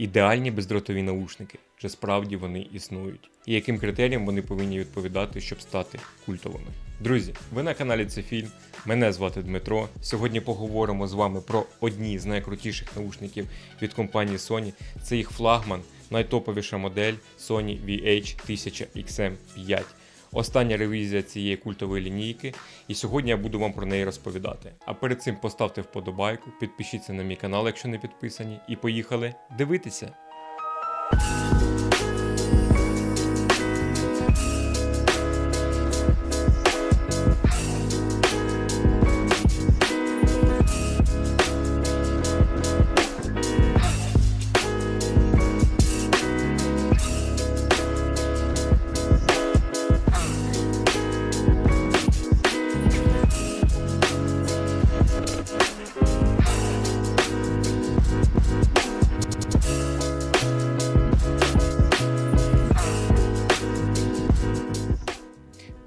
ідеальні бездротові наушники, чи справді вони існують, і яким критеріям вони повинні відповідати, щоб стати культовими. Друзі, ви на каналі це фільм. Мене звати Дмитро. Сьогодні поговоримо з вами про одні з найкрутіших наушників від компанії Sony. Це їх флагман, найтоповіша модель Sony VH1000XM5. Остання ревізія цієї культової лінійки, і сьогодні я буду вам про неї розповідати. А перед цим поставте вподобайку, підпишіться на мій канал, якщо не підписані, і поїхали дивитися.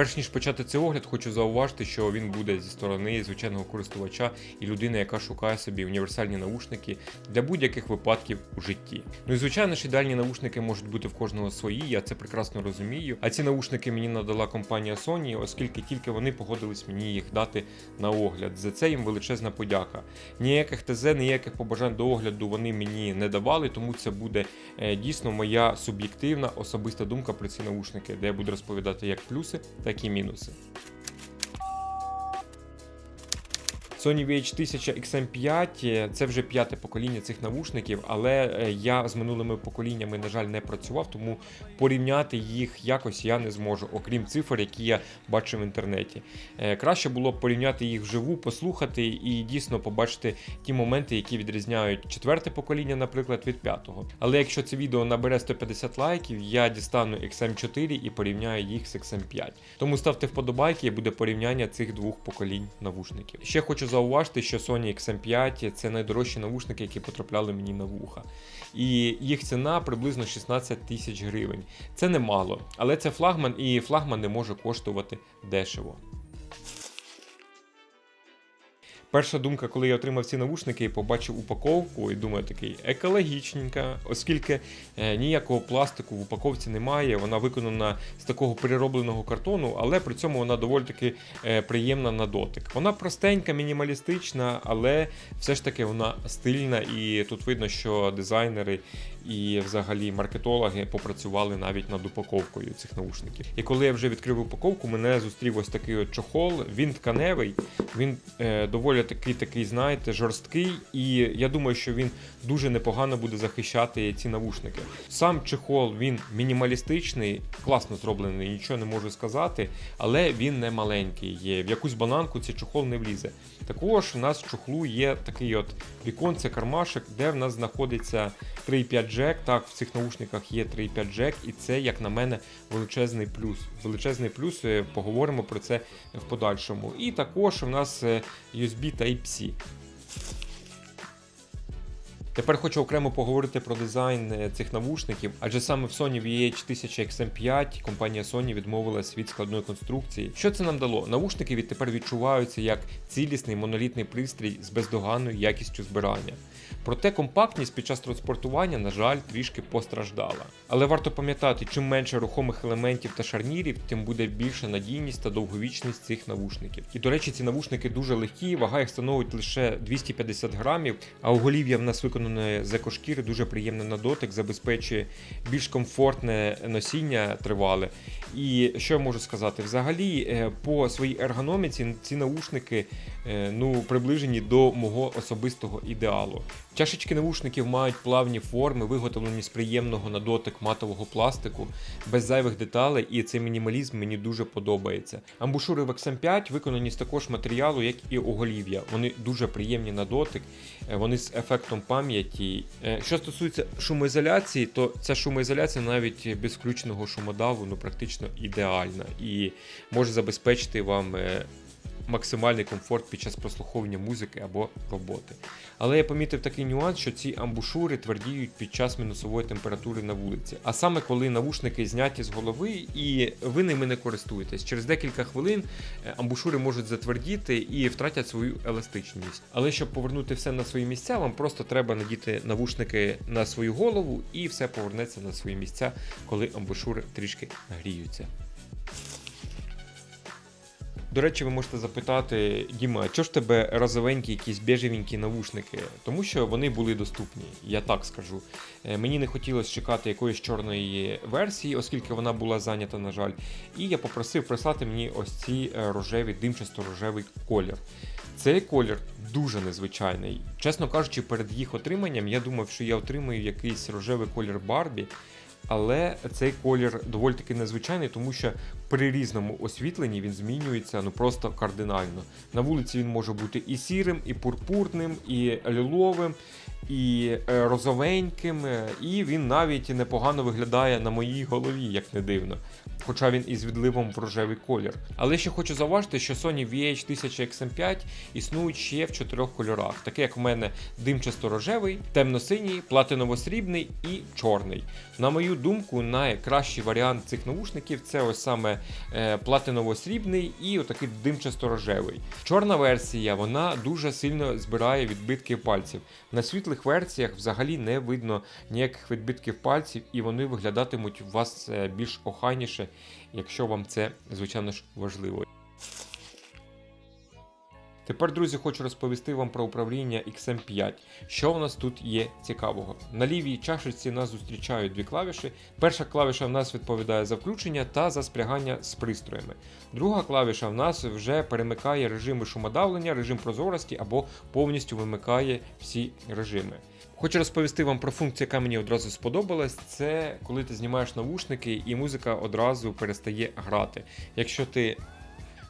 Перш ніж почати цей огляд, хочу зауважити, що він буде зі сторони звичайного користувача і людини, яка шукає собі універсальні наушники для будь-яких випадків у житті. Ну і звичайно ж ідеальні наушники можуть бути в кожного свої, я це прекрасно розумію. А ці наушники мені надала компанія Sony, оскільки тільки вони погодились мені їх дати на огляд. За це їм величезна подяка. Ніяких ТЗ, ніяких побажань до огляду вони мені не давали, тому це буде е, дійсно моя суб'єктивна особиста думка про ці наушники, де я буду розповідати як плюси, так і мінуси. Sony VH1000 XM5 це вже п'яте покоління цих навушників, але е, я з минулими поколіннями, на жаль, не працював, тому порівняти їх якось я не зможу, окрім цифр, які я бачу в інтернеті. Е, Краще було б порівняти їх вживу, послухати і дійсно побачити ті моменти, які відрізняють четверте покоління, наприклад, від п'ятого. Але якщо це відео набере 150 лайків, я дістану XM4 і порівняю їх з XM5. Тому ставте вподобайки і буде порівняння цих двох поколінь навушників. Ще хочу зауважити, що Sony XM5 це найдорожчі навушники, які потрапляли мені на вуха. І їх ціна приблизно 16 тисяч гривень. Це немало, але це флагман, і флагман не може коштувати дешево. Перша думка, коли я отримав ці навушники і побачив упаковку, і думаю, такий екологічненька, оскільки е, ніякого пластику в упаковці немає, вона виконана з такого переробленого картону, але при цьому вона доволі таки е, приємна на дотик. Вона простенька, мінімалістична, але все ж таки вона стильна, і тут видно, що дизайнери і взагалі маркетологи попрацювали навіть над упаковкою цих наушників. І коли я вже відкрив упаковку, мене зустрів ось такий от чохол. Він тканевий, він е, доволі такий, такий, знаєте, жорсткий, і я думаю, що він дуже непогано буде захищати ці навушники. Сам чехол він мінімалістичний, класно зроблений, нічого не можу сказати, але він не маленький. Є в якусь бананку цей чохол не влізе. Також у нас в чохлу є такий от віконце кармашек, де в нас знаходиться 3,5 джек. Так, в цих наушниках є 3,5 джек, і це, як на мене, величезний плюс. Величезний плюс, е, поговоримо про це в подальшому. І також у нас е, USB Type-C. Тепер хочу окремо поговорити про дизайн е, цих навушників, адже саме в Sony VH1000XM5 компанія Sony відмовилась від складної конструкції. Що це нам дало? Навушники відтепер відчуваються як цілісний монолітний пристрій з бездоганною якістю збирання. Проте компактність під час транспортування, на жаль, трішки постраждала. Але варто пам'ятати, чим менше рухомих елементів та шарнірів, тим буде більша надійність та довговічність цих навушників. І до речі, ці навушники дуже легкі, вага їх становить лише 250 грамів, а оголів'я в нас виконане з екошкіри, дуже приємне на дотик, забезпечує більш комфортне носіння тривале. І що я можу сказати? Взагалі, е, по своїй ергономіці ці наушники е, ну, приближені до мого особистого ідеалу. Чашечки навушників мають плавні форми, виготовлені з приємного на дотик матового пластику, без зайвих деталей, і цей мінімалізм мені дуже подобається. Амбушури в XM5 виконані з також матеріалу, як і оголів'я. Вони дуже приємні на дотик, е, вони з ефектом пам'яті. Е, Що стосується шумоізоляції, то ця шумоізоляція навіть без включеного шумодаву ну, практично ідеальна і може забезпечити вам. Максимальний комфорт під час прослуховування музики або роботи. Але я помітив такий нюанс, що ці амбушури твердіють під час мінусової температури на вулиці. А саме коли навушники зняті з голови і ви ними не користуєтесь. Через декілька хвилин е, амбушури можуть затвердіти і втратять свою еластичність. Але щоб повернути все на свої місця, вам просто треба надіти навушники на свою голову і все повернеться на свої місця, коли амбушури трішки гріються. До речі, ви можете запитати, Діма, чого ж тебе розовенькі якісь біжевенькі навушники? Тому що вони були доступні, я так скажу. Е, Мені не хотілося чекати якоїсь чорної версії, оскільки вона була зайнята, на жаль. І я попросив прислати мені ось ці е, рожеві, димчасто-рожевий колір. Цей колір дуже незвичайний. Чесно кажучи, перед їх отриманням я думав, що я отримаю якийсь рожевий колір Барбі. Але цей колір доволі таки незвичайний, тому що при різному освітленні він змінюється ну просто кардинально. На вулиці він може бути і сірим, і пурпурним, і ліловим, і е, розовеньким, е, і він навіть непогано виглядає на моїй голові, як не дивно. Хоча він із відливом в рожевий колір. Але ще хочу зауважити, що Sony VH1000XM5 існують ще в чотирьох кольорах, таке як у мене димчасто-рожевий, темно-синій, платиново-срібний і чорний. На мою думку, найкращий варіант цих навушників це ось саме е, платиново-срібний і отакий димчасто-рожевий. Чорна версія вона дуже сильно збирає відбитки пальців. На світлих версіях взагалі не видно ніяких відбитків пальців, і вони виглядатимуть у вас е, більш охайніше, якщо вам це, звичайно ж, важливо. Тепер, друзі, хочу розповісти вам про управління XM5. Що у нас тут є цікавого? На лівій чашечці нас зустрічають дві клавіші. Перша клавіша в нас відповідає за включення та за спрягання з пристроями. Друга клавіша в нас вже перемикає режими шумодавлення, режим прозорості або повністю вимикає всі режими. Хочу розповісти вам про функцію, яка мені одразу сподобалась. Це коли ти знімаєш навушники і музика одразу перестає грати. Якщо ти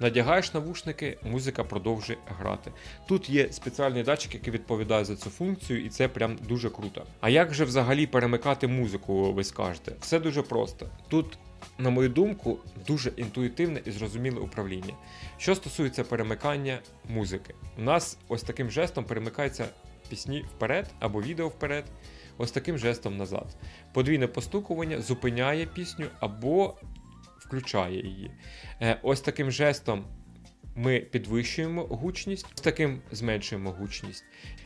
Надягаєш навушники, музика продовжує грати. Тут є спеціальний датчик, який відповідає за цю функцію, і це прям дуже круто. А як же взагалі перемикати музику, ви скажете? Все дуже просто. Тут, на мою думку, дуже інтуїтивне і зрозуміле управління. Що стосується перемикання музики, у нас ось таким жестом перемикаються пісні вперед або відео вперед. Ось таким жестом назад. Подвійне постукування зупиняє пісню або включає її. Е, Ось таким жестом ми підвищуємо гучність, з таким зменшуємо гучність.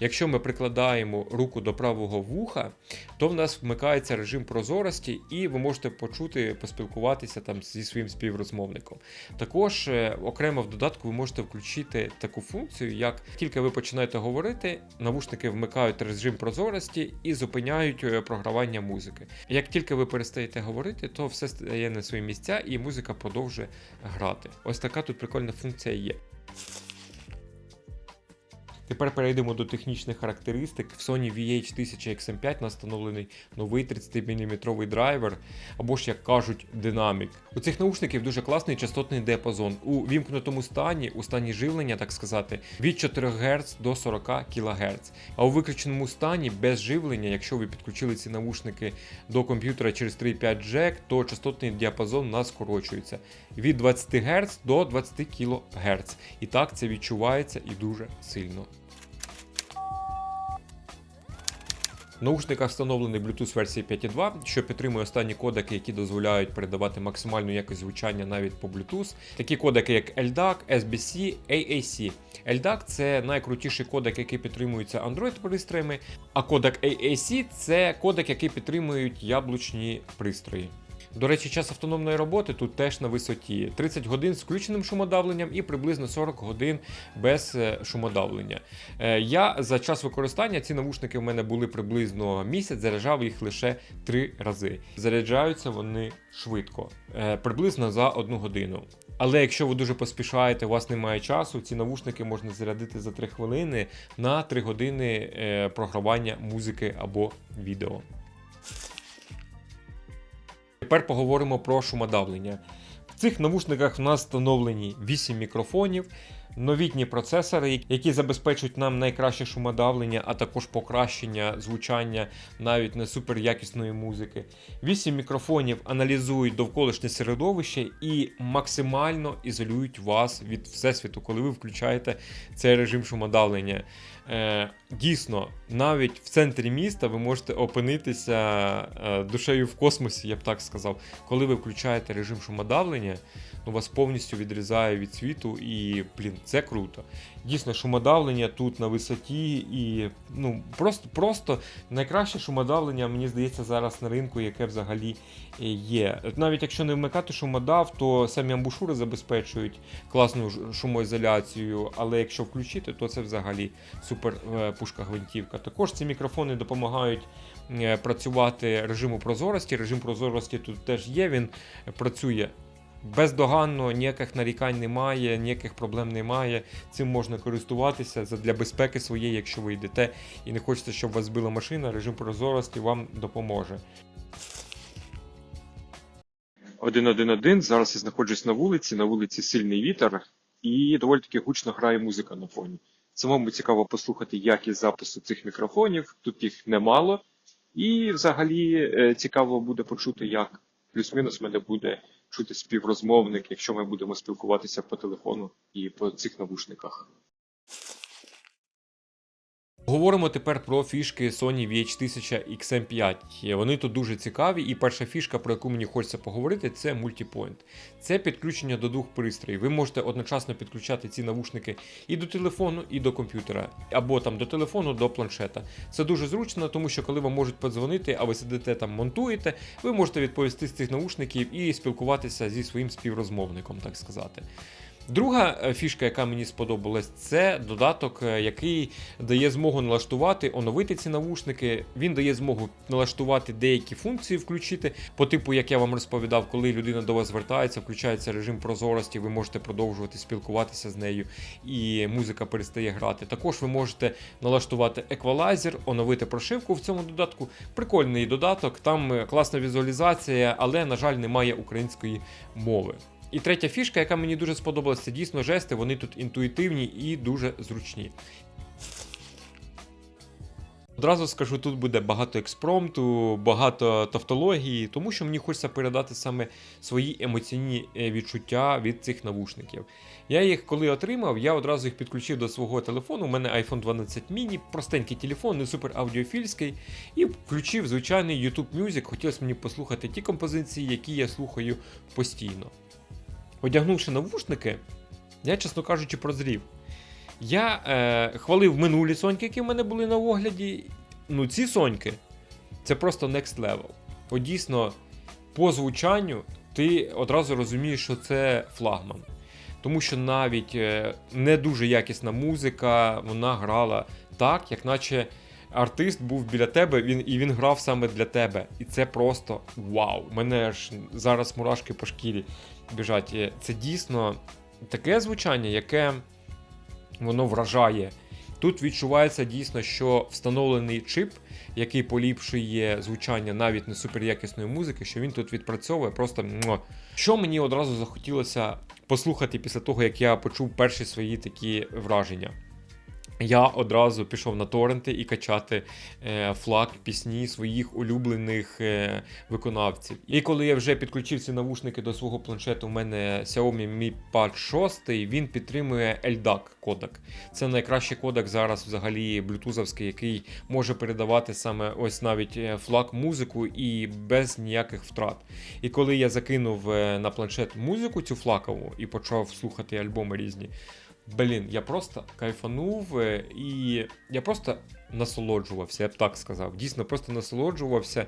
Якщо ми прикладаємо руку до правого вуха, то в нас вмикається режим прозорості, і ви можете почути, поспілкуватися там зі своїм співрозмовником. Також е, окремо в додатку ви можете включити таку функцію, як тільки ви починаєте говорити, навушники вмикають режим прозорості і зупиняють е, програвання музики. Як тільки ви перестаєте говорити, то все стає на свої місця і музика продовжує грати. Ось така тут прикольна функція є. Тепер перейдемо до технічних характеристик. В Sony VH1000XM5 настановлений новий 30-мм драйвер, або ж, як кажуть, динамік. У цих наушників дуже класний частотний диапазон. У вімкнутому стані, у стані живлення, так сказати, від 4 Гц до 40 кГц. А у виключеному стані без живлення, якщо ви підключили ці наушники до комп'ютера через 3.5 джек, то частотний діапазон у нас скорочується від 20 Гц до 20 кГц. І так це відчувається і дуже сильно. В наушниках встановлений Bluetooth версії 5.2, що підтримує останні кодеки, які дозволяють передавати максимальну якість звучання навіть по Bluetooth. Такі кодеки, як LDAC, SBC, AAC. LDAC – це найкрутіший кодек, який підтримується Android-пристроями, а кодек AAC це кодек, який підтримують яблучні пристрої. До речі, час автономної роботи тут теж на висоті 30 годин з включеним шумодавленням і приблизно 40 годин без е, шумодавлення. Е, Я за час використання ці навушники в мене були приблизно місяць, заряджав їх лише 3 рази. Заряджаються вони швидко, е, приблизно за 1 годину. Але якщо ви дуже поспішаєте, у вас немає часу, ці навушники можна зарядити за 3 хвилини на 3 години програвання музики або відео. Тепер поговоримо про шумодавлення. В цих навушниках в нас встановлені 8 мікрофонів. Новітні процесори, які забезпечують нам найкраще шумодавлення, а також покращення звучання навіть не суперякісної музики. Вісім мікрофонів аналізують довколишнє середовище і максимально ізолюють вас від всесвіту, коли ви включаєте цей режим шумодавлення. Е, дійсно, навіть в центрі міста ви можете опинитися е, душею в космосі, я б так сказав, коли ви включаєте режим шумодавлення ну, вас повністю відрізає від світу, і блін, це круто. Дійсно, шумодавлення тут на висоті, і ну просто просто найкраще шумодавлення, мені здається, зараз на ринку, яке взагалі е, є. Навіть якщо не вмикати шумодав, то самі амбушури забезпечують класну шумоізоляцію, але якщо включити, то це взагалі супер е, пушка гвинтівка. Також ці мікрофони допомагають е, працювати режиму прозорості. Режим прозорості тут теж є. Він працює бездоганно, ніяких нарікань немає, ніяких проблем немає. Цим можна користуватися для безпеки своєї, якщо ви йдете і не хочете, щоб вас збила машина, режим прозорості вам допоможе. 1.1.1. Зараз я знаходжусь на вулиці, на вулиці сильний вітер, і доволі таки гучно грає музика на фоні. Самому цікаво послухати якість запису цих мікрофонів, тут їх немало. І взагалі е, цікаво буде почути, як плюс-мінус мене буде чути співрозмовник, якщо ми будемо спілкуватися по телефону і по цих навушниках. Говоримо тепер про фішки Sony VH1000 XM5. Вони тут дуже цікаві, і перша фішка, про яку мені хочеться поговорити, це Multipoint. Це підключення до двох пристроїв. Ви можете одночасно підключати ці навушники і до телефону, і до комп'ютера, або там до телефону, до планшета. Це дуже зручно, тому що коли вам можуть подзвонити, а ви сидите там монтуєте, ви можете відповісти з цих навушників і спілкуватися зі своїм співрозмовником, так сказати. Друга е, фішка, яка мені сподобалась, це додаток, е, який дає змогу налаштувати, оновити ці навушники. Він дає змогу налаштувати деякі функції, включити. По типу, як я вам розповідав, коли людина до вас звертається, включається режим прозорості, ви можете продовжувати спілкуватися з нею, і музика перестає грати. Також ви можете налаштувати еквалайзер, оновити прошивку в цьому додатку. Прикольний додаток, там е, класна візуалізація, але, на жаль, немає української мови. І третя фішка, яка мені дуже сподобалася, це дійсно жести. Вони тут інтуїтивні і дуже зручні. Одразу скажу, тут буде багато експромту, багато тавтології, тому що мені хочеться передати саме свої емоційні е, відчуття від цих навушників. Я їх коли отримав, я одразу їх підключив до свого телефону. У мене iPhone 12 mini, простенький телефон, не супер аудіофільський, і включив звичайний YouTube Music. Хотілося мені послухати ті композиції, які я слухаю постійно. Одягнувши навушники, я, чесно кажучи, прозрів. Я е, хвалив минулі соньки, які в мене були на огляді. Ну, ці соньки це просто next level. Бо дійсно, по звучанню ти одразу розумієш, що це флагман. Тому що навіть е, не дуже якісна музика, вона грала так, як наче артист був біля тебе, він, і він грав саме для тебе. І це просто вау. У мене ж зараз мурашки по шкірі біжать. Це дійсно таке звучання, яке воно вражає. Тут відчувається дійсно, що встановлений чип, який поліпшує звучання навіть не суперякісної музики, що він тут відпрацьовує просто. Що мені одразу захотілося послухати після того, як я почув перші свої такі враження. Я одразу пішов на торренти і качати е, флаг пісні своїх улюблених е, виконавців. І коли я вже підключив ці навушники до свого планшету, у мене Xiaomi Mi Pad 6, він підтримує LDAC кодек. Це найкращий кодек зараз взагалі блютузовський, який може передавати саме ось навіть е, флаг музику і без ніяких втрат. І коли я закинув е, на планшет музику цю флакову і почав слухати альбоми різні. Блін, я просто кайфанув е, і я просто насолоджувався, я б так сказав. Дійсно, просто насолоджувався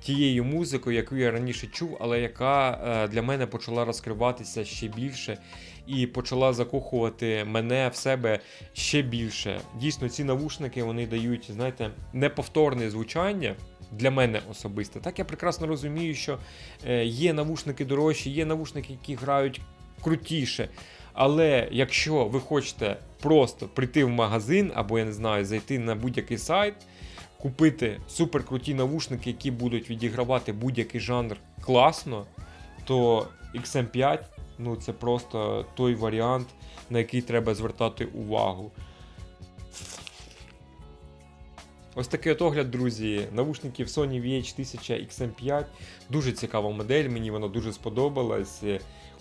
тією музикою, яку я раніше чув, але яка е, для мене почала розкриватися ще більше і почала закохувати мене в себе ще більше. Дійсно, ці навушники вони дають, знаєте, неповторне звучання. Для мене особисто. Так я прекрасно розумію, що е, є навушники дорожчі, є навушники, які грають крутіше. Але якщо ви хочете просто прийти в магазин, або я не знаю, зайти на будь-який сайт, купити суперкруті навушники, які будуть відігравати будь-який жанр класно, то XM5 Ну, це просто той варіант, на який треба звертати увагу. Ось такий от огляд, друзі, навушників Sony VH1000 XM5. Дуже цікава модель, мені вона дуже сподобалась.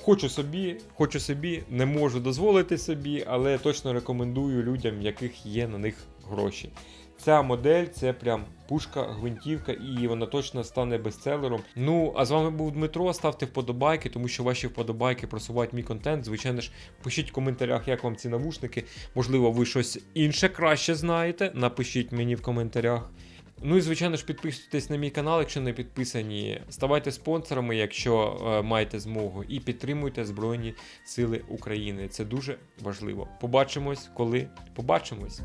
Хочу собі, хочу собі, не можу дозволити собі, але точно рекомендую людям, яких є на них гроші. Ця модель це прям пушка, гвинтівка, і вона точно стане бестселером. Ну а з вами був Дмитро. Ставте вподобайки, тому що ваші вподобайки просувають мій контент. Звичайно ж, пишіть в коментарях, як вам ці навушники. Можливо, ви щось інше краще знаєте. Напишіть мені в коментарях. Ну і звичайно ж, підписуйтесь на мій канал, якщо не підписані. Ставайте спонсорами, якщо е, маєте змогу, і підтримуйте Збройні Сили України. Це дуже важливо. Побачимось, коли побачимось.